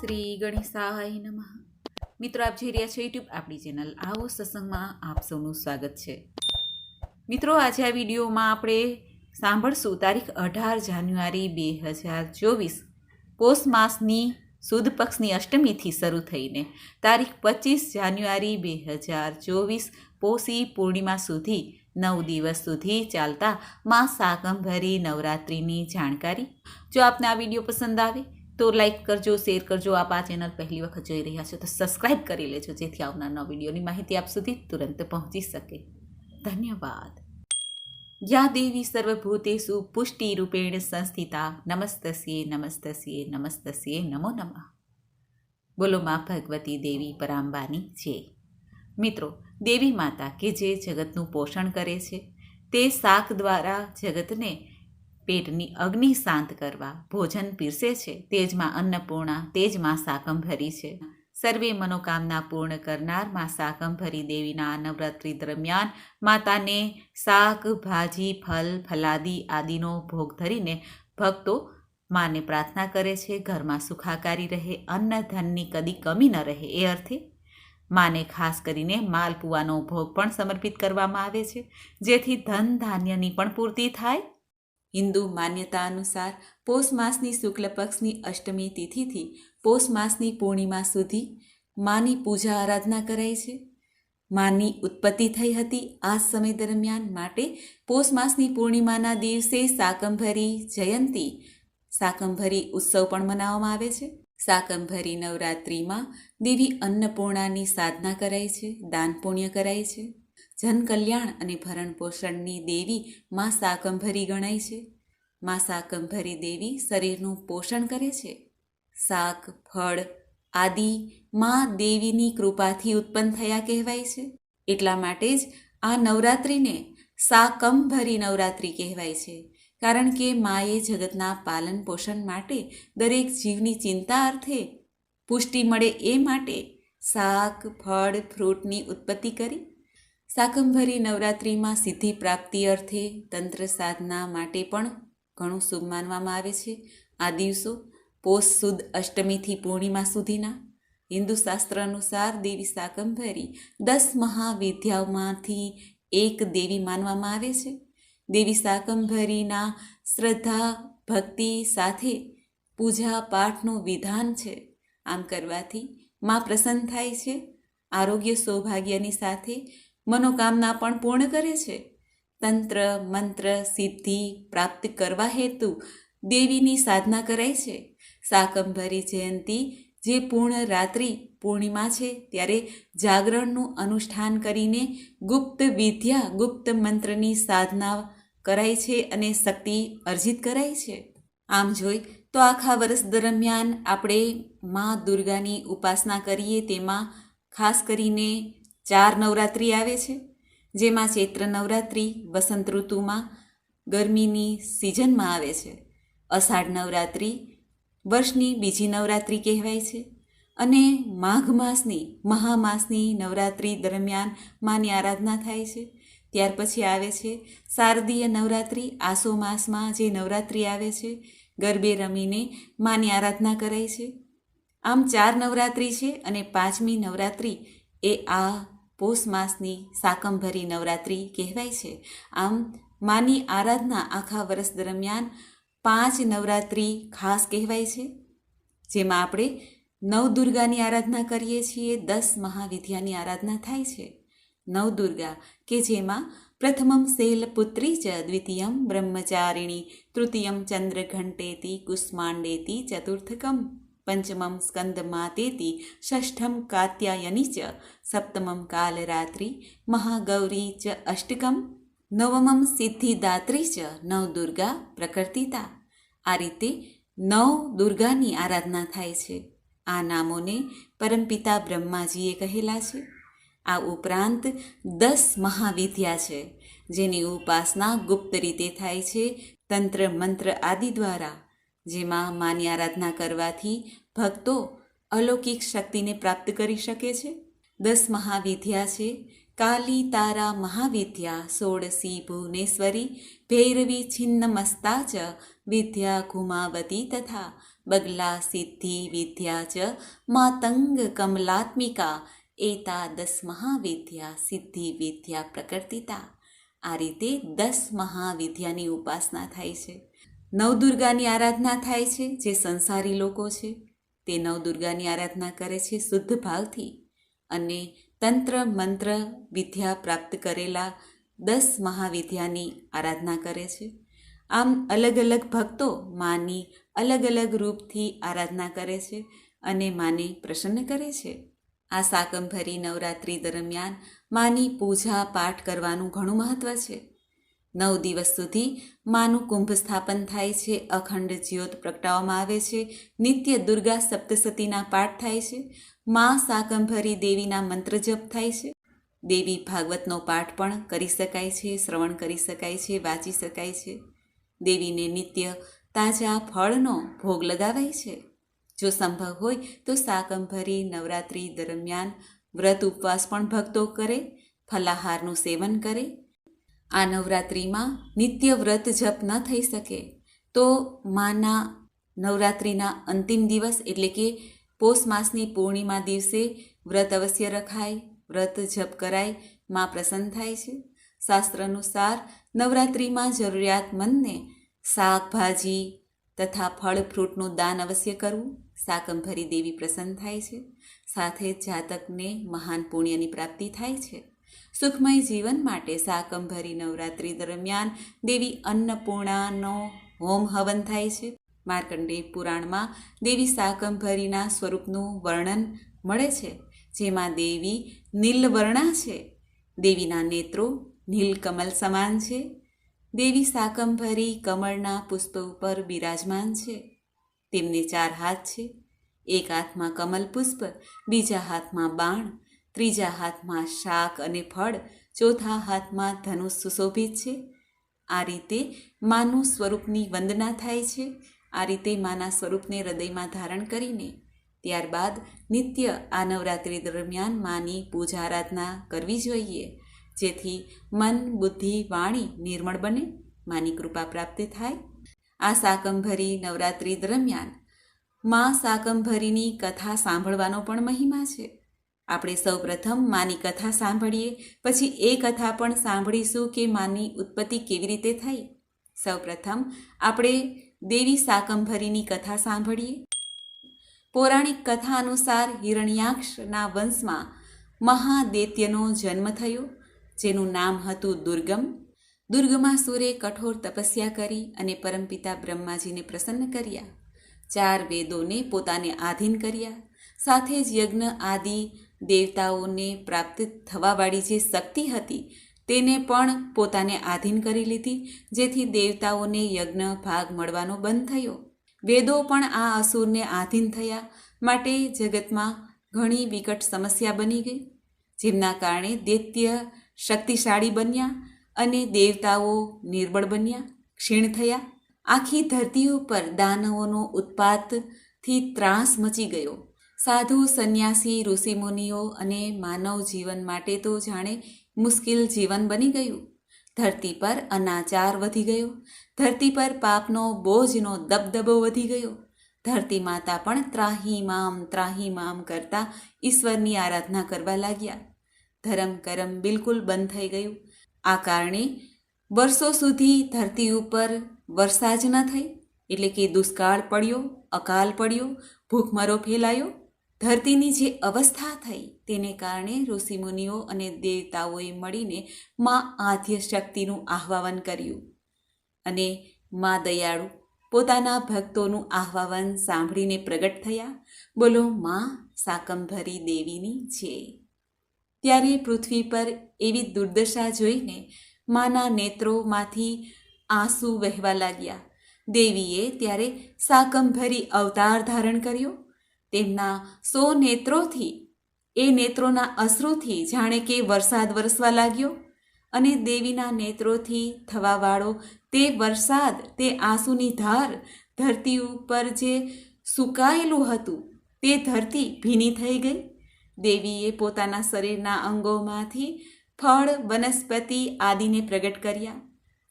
શ્રી ગણેશાય નમઃ. મિત્રો, આપ જોઈ રહ્યા છો યુટ્યુબ આપણી ચેનલ આવો સત્સંગમાં આપ સૌનું સ્વાગત છે. મિત્રો, આજે આ વિડીયોમાં આપણે સાંભળશું તારીખ અઢાર જાન્યુઆરી બે હજાર ચોવીસ, પોષ માસની સુદ પક્ષની અષ્ટમીથી શરૂ થઈને તારીખ પચીસ જાન્યુઆરી બે હજાર ચોવીસ, પોષી પૂર્ણિમા સુધી, નવ દિવસ સુધી ચાલતા મા સાકંભરી નવરાત્રિની જાણકારી. જો આપને આ વીડિયો પસંદ આવે તો લાઈક કરજો શેર કરજો. આપ આ ચેનલ પહેલી વખત જોઈ રહ્યા છો તો સબસ્ક્રાઈબ કરી લેજો, જેથી આવનારના વિડીયોની માહિતી આપ સુધી તુરંત પહોંચી શકે. ધન્યવાદ. યા દેવી સર્વભૂતેષુ પુષ્ટિરૂપેણ સંસ્થિતા. નમસ્તસ્યે નમસ્તસ્યે નમસ્તસ્યે નમો નમઃ. બોલો માં ભગવતી દેવી પરાંબાની છે મિત્રો, દેવી માતા કે જે જગતનું પોષણ કરે છે, તે શાક દ્વારા જગતને પેટની અગ્નિ શાંત કરવા ભોજન પીરસે છે. તેજમાં અન્નપૂર્ણા, તેજમાં શાકંભરી છે. સર્વે મનોકામના પૂર્ણ કરનાર મા શાકંભરી દેવીના નવરાત્રિ દરમિયાન માતાને શાક, ભાજી, ફલ, ફલાદી આદિનો ભોગ ધરીને ભક્તો માને પ્રાર્થના કરે છે. ઘરમાં સુખાકારી રહે, અન્ન ધનની કદી કમી ન રહે. એ અર્થે માને ખાસ કરીને માલપુવાનો ભોગ પણ સમર્પિત કરવામાં આવે છે. જેથી ધન ધાન્યની પણ પૂર્તિ થાય. હિન્દુ માન્યતા અનુસાર પોષ માસની શુક્લ પક્ષની અષ્ટમી તિથિથી પોષ માસની પૂર્ણિમા સુધી માની પૂજા આરાધના કરાય છે. માની ઉત્પત્તિ થઈ હતી આ સમય દરમિયાન માટે પોષ માસની પૂર્ણિમાના દિવસે શાકંભરી જયંતી શાકંભરી ઉત્સવ પણ મનાવવામાં આવે છે. શાકંભરી નવરાત્રિમાં દેવી અન્નપૂર્ણાની સાધના કરાય છે, દાન પુણ્ય કરાય છે. જન કલ્યાણ અને ભરણ પોષણની દેવી માં શાકંભરી ગણાય છે. માં શાકંભરી દેવી શરીરનું પોષણ કરે છે. શાક, ફળ આદિ માં દેવીની કૃપાથી ઉત્પન્ન થયા કહેવાય છે. એટલા માટે જ આ નવરાત્રિને શાકંભરી નવરાત્રિ કહેવાય છે. કારણ કે માએ જગતના પાલન પોષણ માટે દરેક જીવની ચિંતા અર્થે પુષ્ટિ મળે એ માટે શાક, ફળ, ફ્રૂટની ઉત્પત્તિ કરી શાકંભરી નવરાત્રિમાં સિદ્ધિ પ્રાપ્તિ અર્થે તંત્ર સાધના માટે પણ ઘણું શુભ માનવામાં આવે છે. આ દિવસો પોષ સુદ અષ્ટમીથી પૂર્ણિમા સુધીના હિન્દુ શાસ્ત્ર અનુસાર દેવી શાકંભરી દસ મહાવિદ્યાઓમાંથી એક દેવી માનવામાં આવે છે. દેવી શાકંભરીના શ્રદ્ધા, ભક્તિ સાથે પૂજા પાઠનું વિધાન છે. આમ કરવાથી માં પ્રસન્ન થાય છે. આરોગ્ય સૌભાગ્યની સાથે મનોકામના પણ પૂર્ણ કરે છે. તંત્ર, મંત્ર, સિદ્ધિ પ્રાપ્ત કરવા હેતુ દેવીની સાધના કરાય છે. શાકંભરી જયંતી જે પૂર્ણ રાત્રિ પૂર્ણિમા છે ત્યારે જાગરણનું અનુષ્ઠાન કરીને ગુપ્ત વિદ્યા, ગુપ્ત મંત્રની સાધના કરાય છે અને શક્તિ અર્જિત કરાય છે. આમ જોઈ તો આખા વર્ષ દરમિયાન આપણે મા દુર્ગાની ઉપાસના કરીએ તેમાં ખાસ કરીને ચાર નવરાત્રિ આવે છે, જેમાં ચૈત્ર નવરાત્રિ, વસંત ઋતુમાં ગરમીની સિઝનમાં આવે છે. અષાઢ નવરાત્રિ વર્ષની બીજી નવરાત્રિ કહેવાય છે અને માઘ માસની, મહામાસની નવરાત્રિ દરમિયાન માની આરાધના થાય છે. ત્યાર પછી આવે છે શારદીય નવરાત્રિ, આસો માસમાં જે નવરાત્રિ આવે છે, ગરબે રમીને માની આરાધના કરાય છે. આમ ચાર નવરાત્રિ છે અને પાંચમી નવરાત્રિ એ આ પોષ માસની સાકંભરી નવરાત્રિ કહેવાય છે. આમ, માની આરાધના આખા વર્ષ દરમિયાન પાંચ નવરાત્રિ ખાસ કહેવાય છે. જેમાં આપણે નવદુર્ગાની આરાધના કરીએ છીએ, દસ મહાવિદ્યાની આરાધના થાય છે. નવદુર્ગા કે જેમાં પ્રથમમ શૈલ પુત્રી ચ, દ્વિતીયમ બ્રહ્મચારિણી, તૃતીયમ ચંદ્રઘંટેતી, કુષ્માંડેતી, ચતુર્થકમ પંચમમ સ્કંદમાતેતિ ષષ્ઠમ કાત્યાયની ચ સપ્તમમ કાલરાત્રિ મહાગૌરી ચ અષ્ટકમ નવમમ સિદ્ધિદાત્રી ચ નવદુર્ગા પ્રકૃતિતા આ રીતે નવ દુર્ગાની આરાધના થાય છે. આ નામોને પરમપિતા બ્રહ્માજીએ કહેલા છે. આ ઉપરાંત દસ મહાવિદ્યા છે, જેની ઉપાસના ગુપ્ત રીતે થાય છે તંત્ર મંત્ર આદિ દ્વારા. જેમાં માની આરાધના કરવાથી ભક્તો અલૌકિક શક્તિને પ્રાપ્ત કરી શકે છે. દસ મહાવિદ્યા છે. કાલી તારા મહાવિદ્યા, સોળસી ભુવનેશ્વરી, ભૈરવી છિન્નમસ્તા ચ, વિદ્યા ઘુમાવતી તથા બગલા સિદ્ધિ વિદ્યા ચ, માતંગ કમલાત્મિકા એતા દસ મહાવિદ્યા, સિદ્ધિ વિદ્યા પ્રકર્તિતા આ રીતે દસ મહાવિદ્યાની ઉપાસના થાય છે. નવદુર્ગાની આરાધના થાય છે, જે સંસારી લોકો છે. તે નવદુર્ગાની આરાધના કરે છે શુદ્ધ ભાવથી અને તંત્ર, મંત્ર, વિદ્યા પ્રાપ્ત કરેલા દસ મહાવિદ્યાની આરાધના કરે છે. આમ અલગ અલગ ભક્તો માની અલગ અલગ રૂપથી આરાધના કરે છે અને માને પ્રસન્ન કરે છે. આ સાકંભરી નવરાત્રિ દરમિયાન માની પૂજા પાઠ કરવાનું ઘણું મહત્ત્વ છે. નવ દિવસ સુધી માનું કુંભ સ્થાપન થાય છે. અખંડ જ્યોત પ્રગટાવવામાં આવે છે. નિત્ય દુર્ગા સપ્તસતીના પાઠ થાય છે. મા સાકંભરી દેવીના મંત્ર જપ થાય છે. દેવી ભાગવતનો પાઠ પણ કરી શકાય છે, શ્રવણ કરી શકાય છે, વાંચી શકાય છે. દેવીને નિત્ય તાજા ફળનો ભોગ લગાવાય છે. જો સંભવ હોય તો સાકંભરી નવરાત્રિ દરમિયાન વ્રત ઉપવાસ પણ ભક્તો કરે, ફલાહારનું સેવન કરે આ નવરાત્રિમાં નિત્ય વ્રત જપ ન થઈ શકે, તો માના નવરાત્રિના અંતિમ દિવસ એટલે કે પોષ માસની પૂર્ણિમા દિવસે વ્રત અવશ્ય રખાય, વ્રત જપ કરાય, માં પ્રસન્ન થાય છે. શાસ્ત્ર અનુસાર નવરાત્રિમાં જરૂરિયાતમંદને શાકભાજી તથા ફળ, ફ્રૂટનું દાન અવશ્ય કરવું. સાકંભરી દેવી પ્રસન્ન થાય છે. સાથે જાતકને મહાન પુણ્યની પ્રાપ્તિ થાય છે. સુખમય જીવન માટે સાકંભરી નવરાત્રિ દરમિયાન દેવી અન્નપૂર્ણાનો હોમ હવન થાય છે. માર્કંડેય પુરાણમાં દેવી સાકંભરીના સ્વરૂપનું વર્ણન મળે છે. જેમાં દેવી નીલવર્ણા છે. દેવીના નેત્રો નીલકમલ સમાન છે. દેવી સાકંભરી કમળના પુષ્પ ઉપર બિરાજમાન છે. તેમને ચાર હાથ છે. એક હાથમાં કમલ પુષ્પ, બીજા હાથમાં બાણ ત્રીજા હાથમાં શાક અને ફળ, ચોથા હાથમાં ધનુષ સુશોભિત છે. આ રીતે માનું સ્વરૂપની વંદના થાય છે. આ રીતે માના સ્વરૂપને હૃદયમાં ધારણ કરીને, ત્યારબાદ નિત્ય આ નવરાત્રિ દરમિયાન માની પૂજા આરાધના કરવી જોઈએ, જેથી મન, બુદ્ધિ, વાણી નિર્મળ બને, માની કૃપા પ્રાપ્ત થાય. આ સાકંભરી નવરાત્રિ દરમિયાન, મા સાકંભરીની કથા સાંભળવાનો પણ મહિમા છે. આપણે સૌપ્રથમ માની કથા સાંભળીએ, પછી એ કથા પણ સાંભળીશું કે માની ઉત્પત્તિ કેવી રીતે થઈ. સૌપ્રથમ આપણે દેવી સાકંભરીની કથા સાંભળીએ. પૌરાણિક કથા અનુસાર હિરણ્યાક્ષના વંશમાં મહાદૈત્યનો જન્મ થયો, જેનું નામ હતું દુર્ગમ. દુર્ગમાં સૂરે કઠોર તપસ્યા કરી અને પરમપિતા બ્રહ્માજીને પ્રસન્ન કર્યા. ચાર વેદોને પોતાને આધીન કર્યા. સાથે જ યજ્ઞ આદિ દેવતાઓને પ્રાપ્ત થવાવાળી જે શક્તિ હતી તેને પણ પોતાને આધીન કરી લીધી, જેથી દેવતાઓને યજ્ઞ, ભાગ મળવાનો બંધ થયો. વેદો પણ આ અસુરને આધીન થયા માટે જગતમાં ઘણી વિકટ સમસ્યા બની ગઈ, જેમના કારણે દૈત્ય શક્તિશાળી બન્યા અને દેવતાઓ નિર્બળ બન્યા, ક્ષીણ થયા. આખી ધરતી ઉપર દાનવોનો ઉત્પાતથી ત્રાસ મચી ગયો. સાધુ, સંન્યાસી, ઋષિમુનિઓ અને માનવ જીવન માટે તો જાણે મુશ્કેલ જીવન બની ગયું. ધરતી પર અનાચાર વધી ગયો. ધરતી પર પાપનો બોજનો દબદબો વધી ગયો. ધરતી માતા પણ ત્રાહીમામ ત્રાહીમામ કરતા ઈશ્વરની આરાધના કરવા લાગ્યા. ધરમ કરમ બિલકુલ બંધ થઈ ગયું. આ કારણે વર્ષો સુધી ધરતી ઉપર વરસાદ ન થઈ. એટલે કે દુષ્કાળ પડ્યો, અકાલ પડ્યો, ભૂખમરો ફેલાયો ધરતીની જે અવસ્થા થઈ તેને કારણે ઋષિમુનિઓ અને દેવતાઓએ મળીને મા આદ્ય શક્તિનું આહ્વાન કર્યું. અને મા દયાળુ પોતાના ભક્તોનું આહ્વાન સાંભળીને પ્રગટ થયા. બોલો, મા સાકંભરી દેવીની છે. ત્યારે પૃથ્વી પર એવી દુર્દશા જોઈને માના નેત્રોમાંથી આંસુ વહેવા લાગ્યા. દેવીએ ત્યારે સાકંભરી અવતાર ધારણ કર્યો. તેમના સો નેત્રોથી, એ નેત્રોના અશ્રુથી જાણે કે વરસાદ વરસવા લાગ્યો અને દેવીના નેત્રોથી થવાવાળો તે વરસાદ, તે આંસુની ધાર, ધરતી ઉપર જે સુકાયેલું હતું, તે ધરતી ભીની થઈ ગઈ. દેવીએ પોતાના શરીરના અંગોમાંથી ફળ, વનસ્પતિ આદિને પ્રગટ કર્યા,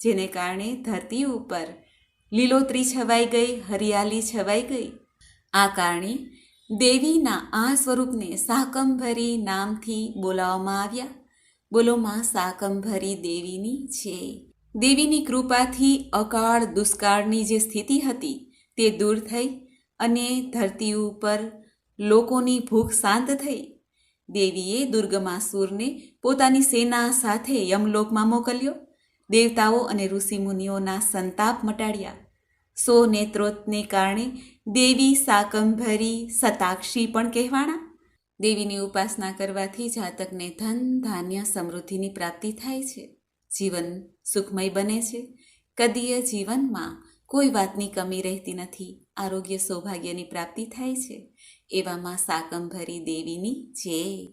જેને કારણે ધરતી ઉપર લીલોતરી છવાઈ ગઈ, હરિયાળી છવાઈ ગઈ. આ કારણે દેવીના આ સ્વરૂપને સાકંભરી નામથી બોલાવવામાં આવ્યા. બોલો, માં સાકંભરી દેવીની છે. દેવીની કૃપાથી અકાળ દુષ્કાળની જે સ્થિતિ હતી તે દૂર થઈ અને ધરતી ઉપર લોકોની ભૂખ શાંત થઈ. દેવીએ દુર્ગમાસુરને પોતાની સેના સાથે યમલોકમાં મોકલ્યો. દેવતાઓ અને ઋષિમુનિઓના સંતાપ મટાડ્યા. સો નેત્રોતને કારણે દેવી સાકંભરી સતાક્ષી પણ કહેવાણા. દેવીની ઉપાસના કરવાથી જાતકને ધન, ધાન્ય, સમૃદ્ધિની પ્રાપ્તિ થાય છે. જીવન સુખમય બને છે. કદીય જીવનમાં કોઈ વાતની કમી રહેતી નથી. આરોગ્ય સૌભાગ્યની પ્રાપ્તિ થાય છે. એવામાં સાકંભરી દેવીની જય.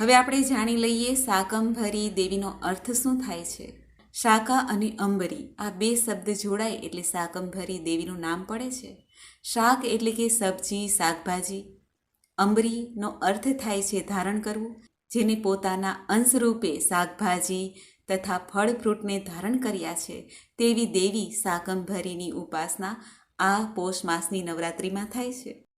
હવે આપણે જાણી લઈએ સાકંભરી દેવીનો અર્થ શું થાય છે. શાકા અને અંબરી. આ બે શબ્દ જોડાય એટલે શાકંભરી દેવીનું નામ પડે છે. શાક એટલે કે સબ્જી, શાકભાજી. અંબરીનો અર્થ થાય છે ધારણ કરવું, જેને પોતાના અંશરૂપે શાકભાજી તથા ફળ ફ્રૂટને ધારણ કર્યા છે. તેવી દેવી શાકંભરીની ઉપાસના આ પોષ માસની નવરાત્રિમાં થાય છે.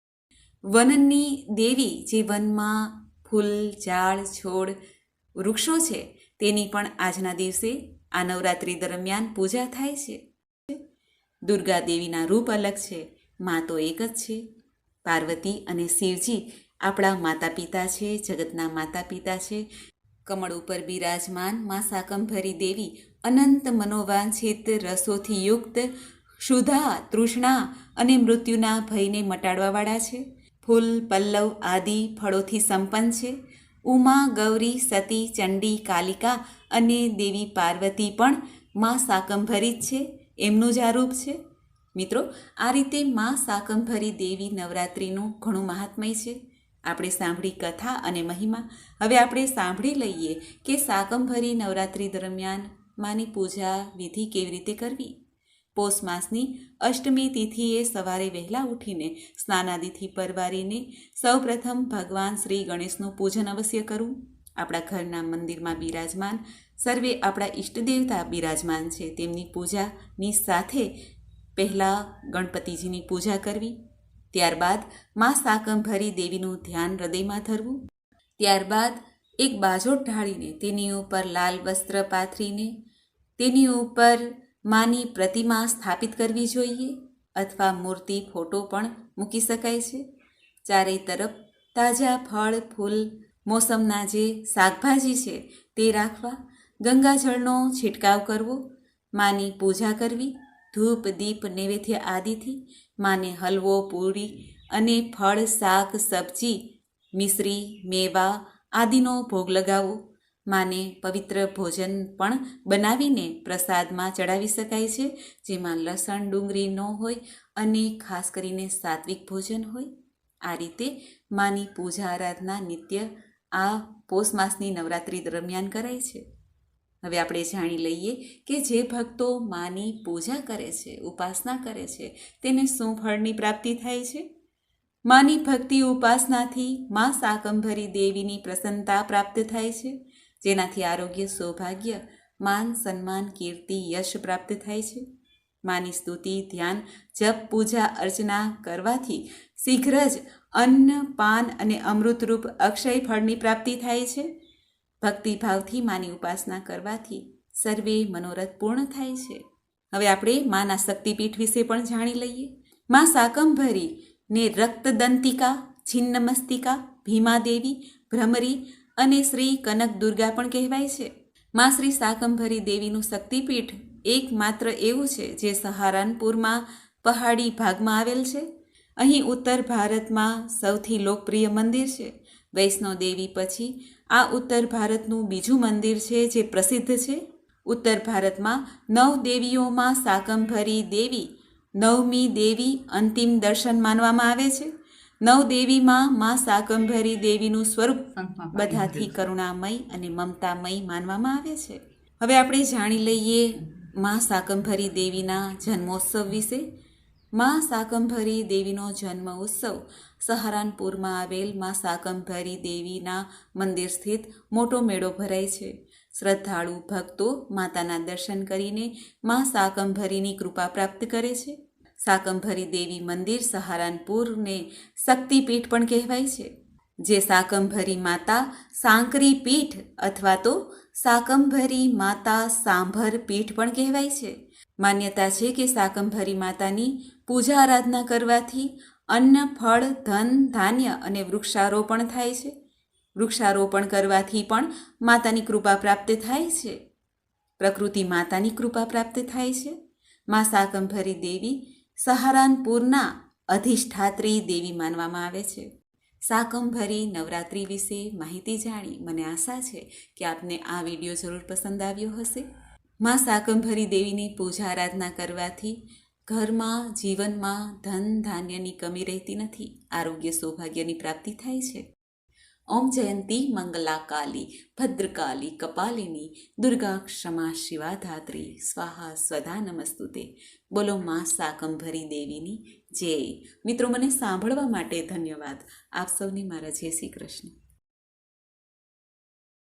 વનની દેવી જે વનમાં ફૂલ, ઝાડ, છોડ, વૃક્ષો છે, તેની પણ આજના દિવસે આ નવરાત્રિ દરમિયાન પૂજા થાય છે. દુર્ગા દેવીના રૂપ અલગ છે, મા તો એક જ છે. પાર્વતી અને શિવજી આપણા માતા પિતા છે, જગતના માતા પિતા છે. કમળ ઉપર બિરાજમાન મા સાકંભરી દેવી અનંત મનોવાંછિત રસોથી યુક્ત ક્ષુધા, તૃષ્ણા અને મૃત્યુના ભયને મટાડવાવાળા છે. ફૂલ, પલ્લવ આદિ ફળોથી સંપન્ન છે. ઉમા, ગૌરી, સતી, ચંડી, કાલિકા અને દેવી પાર્વતી પણ મા સાકંભરી જ છે. એમનું જ આ રૂપ છે. મિત્રો, આ રીતે મા સાકંભરી દેવી નવરાત્રિનું ઘણું મહાત્મય છે. આપણે સાંભળી કથા અને મહિમા. હવે આપણે સાંભળી લઈએ કે સાકંભરી નવરાત્રિ દરમિયાન માની પૂજા વિધિ કેવી રીતે કરવી? પોષ માસની અષ્ટમી તિથિએ સવારે વહેલા ઉઠીને સ્નાનાદિથી પરવારીને સૌપ્રથમ ભગવાન શ્રી ગણેશનું પૂજન અવશ્ય કરવું આપણા ઘરના મંદિરમાં બિરાજમાન, સર્વે આપણા ઈષ્ટદેવતા બિરાજમાન છે. તેમની પૂજાની સાથે પહેલાં ગણપતિજીની પૂજા કરવી, ત્યારબાદ મા સાકંભરી દેવીનું ધ્યાન હૃદયમાં ધરવું, ત્યારબાદ એક બાજોટ ઢાળીને તેની ઉપર લાલ વસ્ત્ર પાથરીને તેની ઉપર માની પ્રતિમા સ્થાપિત કરવી જોઈએ અથવા મૂર્તિ, ફોટો પણ મૂકી શકાય છે. ચારેય તરફ તાજા ફળ, ફૂલ, મોસમના જે શાકભાજી છે તે રાખવા, ગંગાજળનો છંટકાવ કરવો, માની પૂજા કરવી, ધૂપ, દીપ, નૈવેદ્ય આદિથી માને હલવો, પૂરી અને ફળ, શાક, સબ્જી, મિશ્રી, મેવા આદિનો ભોગ લગાવવો. માને પવિત્ર ભોજન પણ બનાવીને પ્રસાદમાં ચડાવી શકાય છે, જેમાં લસણ, ડુંગળી ન હોય અને ખાસ કરીને સાત્વિક ભોજન હોય. આ રીતે માની પૂજા આરાધના નિત્ય આ પોષ માસની નવરાત્રિ દરમિયાન કરાય છે. હવે આપણે જાણી લઈએ કે જે ભક્તો માની પૂજા કરે છે, ઉપાસના કરે છે, તેને શું ફળની પ્રાપ્તિ થાય છે? માની ભક્તિ ઉપાસનાથી મા સાકંભરી દેવીની પ્રસન્નતા પ્રાપ્ત થાય છે. જેનાથી આરોગ્ય સૌભાગ્ય, માન, સન્માન, કીર્તિ, યશ પ્રાપ્ત થાય છે. માની સ્તુતિ, ધ્યાન, જપ, પૂજા, અર્ચના કરવાથી શીઘ્ર જ અન્ન, પાન અને અમૃતરૂપ અક્ષય ફળની પ્રાપ્તિ થાય છે. ભક્તિભાવથી માની ઉપાસના કરવાથી સર્વે મનોરથ પૂર્ણ થાય છે. હવે આપણે માના શક્તિપીઠ વિશે પણ જાણી લઈએ. મા સાકંભરી ને રક્તદંતિકા, છિન્નમસ્તિકા, ભીમાદેવી, ભ્રમરી અને શ્રી કનક દુર્ગા પણ કહેવાય છે. મા શ્રી શાકંભરી દેવીનું શક્તિપીઠ એકમાત્ર એવું છે જે સહારનપુરમાં પહાડી ભાગમાં આવેલ છે. અહીં ઉત્તર ભારતમાં સૌથી લોકપ્રિય મંદિર છે. વૈષ્ણવ દેવી પછી આ ઉત્તર ભારતનું બીજું મંદિર છે જે પ્રસિદ્ધ છે. ઉત્તર ભારતમાં નવ દેવીઓમાં શાકંભરી દેવી, નવમી દેવી અંતિમ દર્શન માનવામાં આવે છે. નવ દેવીમાં મા સાકંભરી દેવીનું સ્વરૂપ બધાથી કરુણામય અને મમતામય માનવામાં આવે છે. હવે આપણે જાણી લઈએ મા સાકંભરી દેવીના જન્મોત્સવ વિશે. મા સાકંભરી દેવીનો જન્મ ઉત્સવ સહારનપુરમાં આવેલ મા સાકંભરી દેવીના મંદિર સ્થિત મોટો મેળો ભરાય છે. શ્રદ્ધાળુ ભક્તો માતાના દર્શન કરીને મા સાકંભરીની કૃપા પ્રાપ્ત કરે છે. શાકંભરી દેવી મંદિર સહારનપુરને શક્તિપીઠ પણ કહેવાય છે, જે શાકંભરી માતા સાંકરી પીઠ અથવા તો શાકંભરી માતા સાંભર પીઠ પણ કહેવાય છે. માન્યતા છે કે શાકંભરી માતાની પૂજા આરાધના કરવાથી અન્ન, ફળ, ધન, ધાન્ય અને વૃક્ષારોપણ થાય છે. વૃક્ષારોપણ કરવાથી પણ માતાની કૃપા પ્રાપ્ત થાય છે. પ્રકૃતિ માતાની કૃપા પ્રાપ્ત થાય છે. મા શાકંભરી દેવી સહારનપુરના અધિષ્ઠાત્રી દેવી માનવામાં આવે છે. શાકંભરી નવરાત્રિ વિશે માહિતી જાણી મને આશા છે કે આપને આ વીડિયો જરૂર પસંદ આવ્યો હશે. માં શાકંભરી દેવીની પૂજા આરાધના કરવાથી ઘરમાં, જીવનમાં ધન ધાન્યની કમી રહેતી નથી. આરોગ્ય સૌભાગ્યની પ્રાપ્તિ થાય છે. ઓમ જયંતી મંગલા કાલી ભદ્રકાલી કપાલિની દુર્ગા ક્ષમા શિવા ધાત્રી સ્વાહા સ્વધા નમસ્તુતે બોલો મા સાકંભરી દેવીની જય મિત્રો મને સાંભળવા માટે ધન્યવાદ. આપ સૌને મારા જય શ્રી કૃષ્ણ.